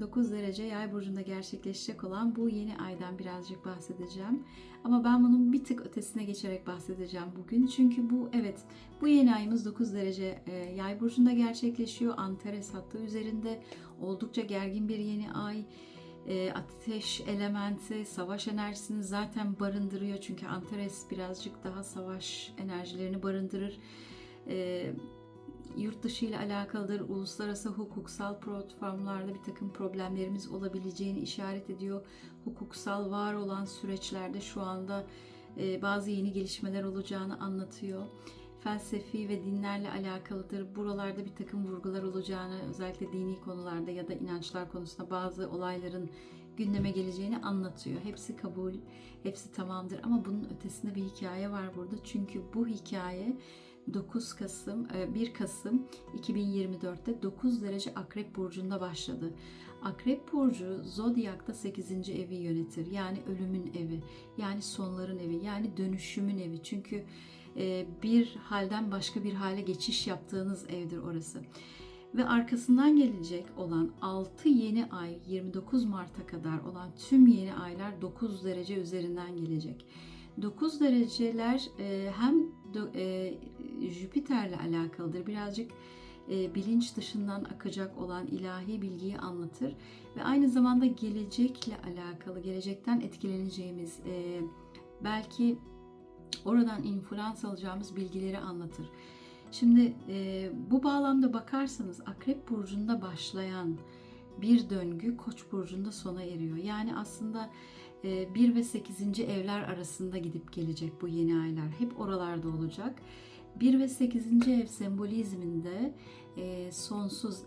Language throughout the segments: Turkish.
9 derece yay burcunda gerçekleşecek olan bu yeni aydan birazcık bahsedeceğim. Ama ben bunun bir tık ötesine geçerek bahsedeceğim bugün. Çünkü bu evet bu yeni ayımız 9 derece e, yay burcunda gerçekleşiyor. Antares hattı üzerinde oldukça gergin bir yeni ay. E, ateş elementi, savaş enerjisini zaten barındırıyor. Çünkü Antares birazcık daha savaş enerjilerini barındırır. E, yurt dışı ile alakalıdır. Uluslararası hukuksal platformlarda bir takım problemlerimiz olabileceğini işaret ediyor. Hukuksal var olan süreçlerde şu anda e, bazı yeni gelişmeler olacağını anlatıyor. Felsefi ve dinlerle alakalıdır. Buralarda bir takım vurgular olacağını, özellikle dini konularda ya da inançlar konusunda bazı olayların gündeme geleceğini anlatıyor. Hepsi kabul, hepsi tamamdır ama bunun ötesinde bir hikaye var burada. Çünkü bu hikaye 9 Kasım, 1 Kasım 2024'te 9 derece Akrep Burcu'nda başladı. Akrep Burcu Zodyak'ta 8. evi yönetir. Yani ölümün evi, yani sonların evi, yani dönüşümün evi. Çünkü bir halden başka bir hale geçiş yaptığınız evdir orası. Ve arkasından gelecek olan 6 yeni ay 29 Mart'a kadar olan tüm yeni aylar 9 derece üzerinden gelecek. 9 dereceler hem Jüpiter'le alakalıdır. Birazcık bilinç dışından akacak olan ilahi bilgiyi anlatır ve aynı zamanda gelecekle alakalı, gelecekten etkileneceğimiz, belki oradan influans alacağımız bilgileri anlatır. Şimdi bu bağlamda bakarsanız Akrep Burcu'nda başlayan bir döngü Koç burcunda sona eriyor. Yani aslında 1 ve 8. evler arasında gidip gelecek bu yeni aylar. Hep oralarda olacak. 1 ve 8. ev sembolizminde sonsuz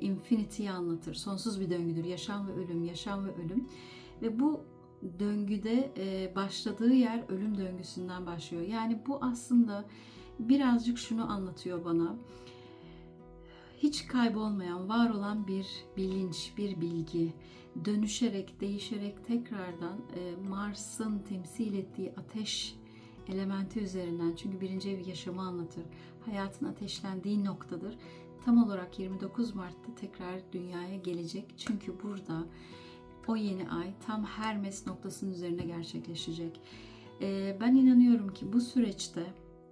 infinity'yi anlatır. Sonsuz bir döngüdür. Yaşam ve ölüm, yaşam ve ölüm. Ve bu döngüde başladığı yer ölüm döngüsünden başlıyor. Yani bu aslında birazcık şunu anlatıyor bana hiç kaybolmayan, var olan bir bilinç, bir bilgi dönüşerek, değişerek tekrardan e, Mars'ın temsil ettiği ateş elementi üzerinden çünkü birinci ev yaşamı anlatır. Hayatın ateşlendiği noktadır. Tam olarak 29 Mart'ta tekrar dünyaya gelecek. Çünkü burada o yeni ay tam Hermes noktasının üzerine gerçekleşecek. E, ben inanıyorum ki bu süreçte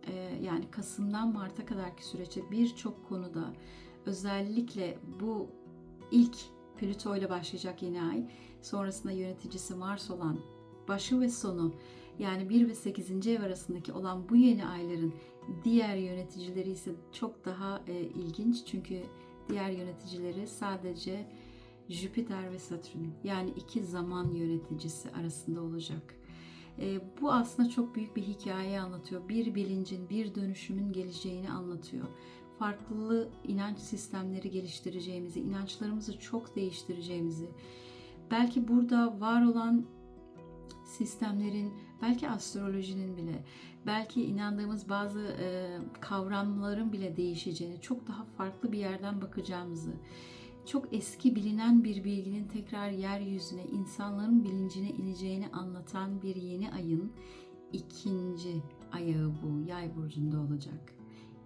e, yani Kasım'dan Mart'a kadarki süreçte birçok konuda özellikle bu ilk Plüto ile başlayacak yeni ay, sonrasında yöneticisi Mars olan başı ve sonu yani 1 ve 8. ev arasındaki olan bu yeni ayların diğer yöneticileri ise çok daha e, ilginç. Çünkü diğer yöneticileri sadece Jüpiter ve Satürn yani iki zaman yöneticisi arasında olacak. E, bu aslında çok büyük bir hikaye anlatıyor. Bir bilincin, bir dönüşümün geleceğini anlatıyor farklı inanç sistemleri geliştireceğimizi, inançlarımızı çok değiştireceğimizi, belki burada var olan sistemlerin, belki astrolojinin bile, belki inandığımız bazı e, kavramların bile değişeceğini, çok daha farklı bir yerden bakacağımızı, çok eski bilinen bir bilginin tekrar yeryüzüne, insanların bilincine ineceğini anlatan bir yeni ayın ikinci ayağı bu yay burcunda olacak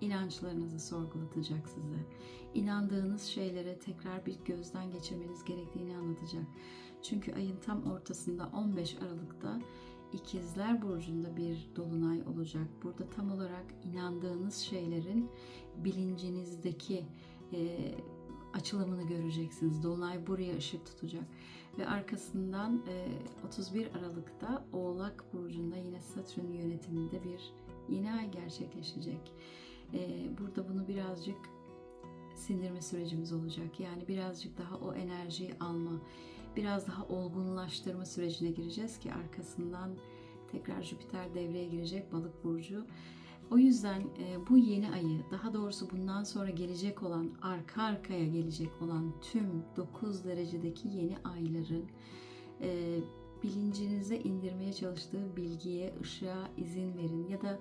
inançlarınızı sorgulatacak size. İnandığınız şeylere tekrar bir gözden geçirmeniz gerektiğini anlatacak. Çünkü ayın tam ortasında 15 Aralık'ta İkizler Burcu'nda bir dolunay olacak. Burada tam olarak inandığınız şeylerin bilincinizdeki e, açılımını göreceksiniz. Dolunay buraya ışık tutacak. Ve arkasından e, 31 Aralık'ta Oğlak Burcu'nda yine Satürn yönetiminde bir yeni ay gerçekleşecek. Ee, burada bunu birazcık sindirme sürecimiz olacak. Yani birazcık daha o enerjiyi alma, biraz daha olgunlaştırma sürecine gireceğiz ki arkasından tekrar Jüpiter devreye girecek balık burcu. O yüzden e, bu yeni ayı, daha doğrusu bundan sonra gelecek olan, arka arkaya gelecek olan tüm 9 derecedeki yeni ayların e, bilincinize indirmeye çalıştığı bilgiye, ışığa izin verin. Ya da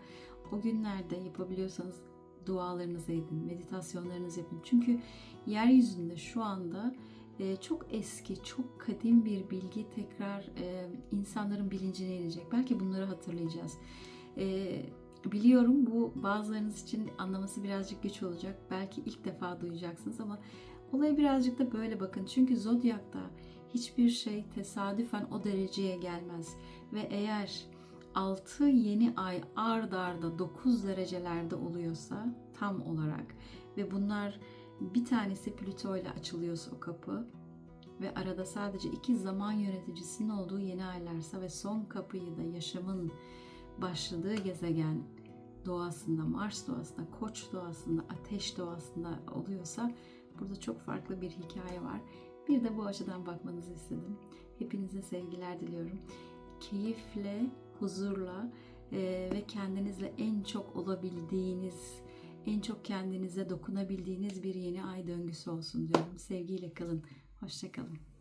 o günlerde yapabiliyorsanız dualarınızı edin, meditasyonlarınızı yapın. Çünkü yeryüzünde şu anda e, çok eski, çok kadim bir bilgi tekrar e, insanların bilincine inecek. Belki bunları hatırlayacağız. E, biliyorum bu bazılarınız için anlaması birazcık güç olacak. Belki ilk defa duyacaksınız ama Olaya birazcık da böyle bakın. Çünkü zodyakta hiçbir şey tesadüfen o dereceye gelmez. Ve eğer 6 yeni ay ard arda 9 derecelerde oluyorsa tam olarak ve bunlar bir tanesi Plüto ile açılıyorsa o kapı ve arada sadece iki zaman yöneticisinin olduğu yeni aylarsa ve son kapıyı da yaşamın başladığı gezegen doğasında, Mars doğasında, Koç doğasında, Ateş doğasında oluyorsa burada çok farklı bir hikaye var. Bir de bu açıdan bakmanızı istedim. Hepinize sevgiler diliyorum. Keyifle, huzurla e, ve kendinizle en çok olabildiğiniz, en çok kendinize dokunabildiğiniz bir yeni ay döngüsü olsun diyorum. Sevgiyle kalın. Hoşçakalın.